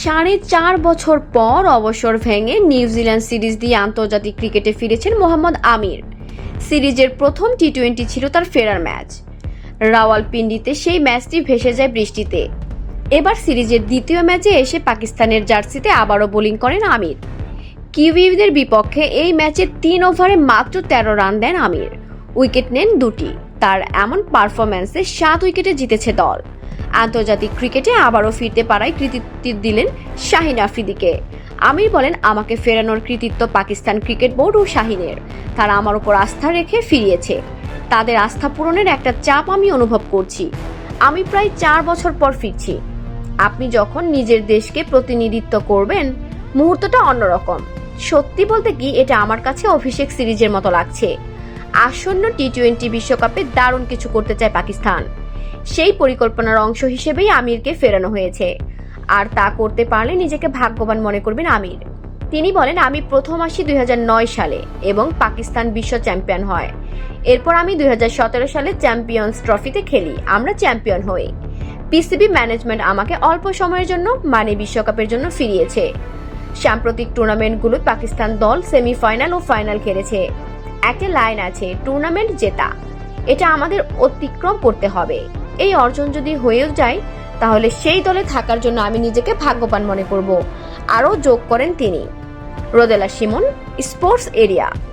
সাড়ে চার বছর পর অবসর ভেঙে নিউজিল্যান্ড সিরিজ দিয়ে আন্তর্জাতিক ক্রিকেটে ফিরেছেন মোহাম্মদ আমির। সিরিজের প্রথম টি টোয়েন্টি ছিল তার ফেরার ম্যাচ। রাওয়ালপিন্ডিতে সেই ম্যাচটি ভেসে যায় বৃষ্টিতে। এবার সিরিজের দ্বিতীয় ম্যাচে এসে পাকিস্তানের জার্সিতে আবারও বোলিং করেন আমির। কিউইদের বিপক্ষে এই ম্যাচে তিন ওভারে মাত্র তেরো রান দেন আমির। উইকেট নেন দুটি। তার এমন পারফরম্যান্সে সাত উইকেটে জিতেছে দল। আন্তর্জাতিক ক্রিকেটে আবারও ফিরতে পারায় কৃতিত্ব দিলেন শাহিন আফ্রিদিকে। আমির বলেন, আমাকে ফেরানোর কৃতিত্ব পাকিস্তান ক্রিকেট বোর্ড ও শাহিনের। তারা আমার উপর আস্থা রেখে ফিরিয়েছে। তাদের আস্থা পূরণের একটা চাপ আমি অনুভব করছি। আমি প্রায় চার বছর পর ফিরছি। আপনি যখন নিজের দেশকে প্রতিনিধিত্ব করবেন, মুহূর্তটা অন্যরকম। সত্যি বলতে কি, এটা আমার কাছে অভিষেক সিরিজের মতো লাগছে। আসন্ন টি টোয়েন্টি বিশ্বকাপে দারুণ কিছু করতে চায় পাকিস্তান। সেই পরিকল্পনার অংশ হিসেবেই আমিরকে ফেরানো হয়েছে। আর তা করতে পারলে নিজেকে ভাগ্যবান মনে করবেন আমির। তিনি বলেন, আমি প্রথম আসি দুই হাজার নয় সালে এবং পাকিস্তান বিশ্ব চ্যাম্পিয়ন হয়। এরপর আমি দু হাজার সতেরো সালে চ্যাম্পিয়ন্স ট্রফিতে খেলি। আমরা চ্যাম্পিয়ন হই। পিসিবি ম্যানেজমেন্ট আমাকে অল্প সময়ের জন্য মানে বিশ্বকাপের জন্য ফিরিয়েছে। সাম্প্রতিক টুর্নামেন্টগুলো পাকিস্তান দল সেমিফাইনাল ও ফাইনাল খেলেছে। একটা লাইন আছে, টুর্নামেন্ট জেতা। এটা আমাদের অতিক্রম করতে হবে। এই অর্জন যদি হয়েও যায়, তাহলে সেই দলে থাকার জন্য আমি নিজেকে ভাগ্যবান মনে করব। আরও যোগ করেন তিনি। Rodela Simon sports area.